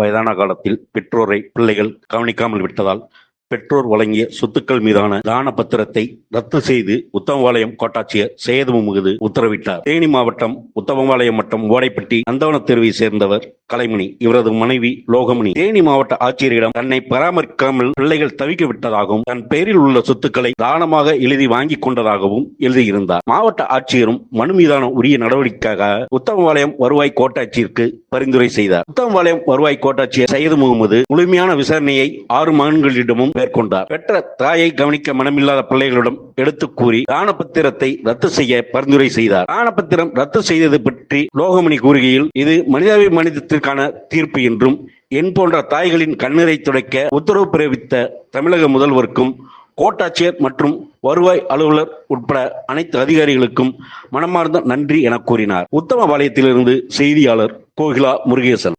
வயதான காலத்தில் பெற்றோரை பிள்ளைகள் கவனிக்காமல் விட்டதால் பெற்றோர் வழங்கிய சொத்துக்கள் மீதான தான பத்திரத்தை ரத்து செய்து உத்தமபாளையம் கோட்டாட்சியர் சேது முகது உத்தரவிட்டார். தேனி மாவட்டம் உத்தமபாளையம் மற்றும் ஓடைப்பட்டி அந்தவன தெருவை சேர்ந்தவர் கலைமணி. இவரது மனைவி லோகமணி. தேனி மாவட்ட ஆட்சியரிடம் தன்னை பராமரிக்காமல் பிள்ளைகள் தவிக்க விட்டதாகவும் தன் பெயரில் உள்ள சொத்துக்களை தானமாக எழுதி வாங்கிக் கொண்டதாகவும் எழுதியிருந்தார். மாவட்ட ஆட்சியரும் மனு மீதான உரிய நடவடிக்கைக்காக உத்தமபாளையம் வருவாய் கோட்டாட்சியருக்கு பரிந்துரை செய்தார். உத்தமபாளையம் வருவாய் கோட்டாட்சியர் சையது முகமது முழுமையான விசாரணையை ஆறு மகன்களிடமும் மேற்கொண்டார். பெற்ற தாயை கவனிக்க மனமில்லாத பிள்ளைகளிடம் எடுத்து கூறி தானப்பத்திரத்தை ரத்து செய்ய பரிந்துரை செய்தார். தானப்பத்திரம் ரத்து செய்தது பற்றி லோகமணி கூறுகையில் இது மனிதாபிமானத்திற்கான தீர்ப்பு என்றும் என் போன்ற தாய்களின் கண்ணீரை துடைக்க உத்தரவு பிறப்பித்த தமிழக முதல்வருக்கும் கோட்டாட்சியர் மற்றும் வருவாய் அலுவலர் உட்பட அனைத்து அதிகாரிகளுக்கும் மனமார்ந்த நன்றி என கூறினார். உத்தமபாளையத்திலிருந்து செய்தியாளர் கோகிலா முருகேசன்.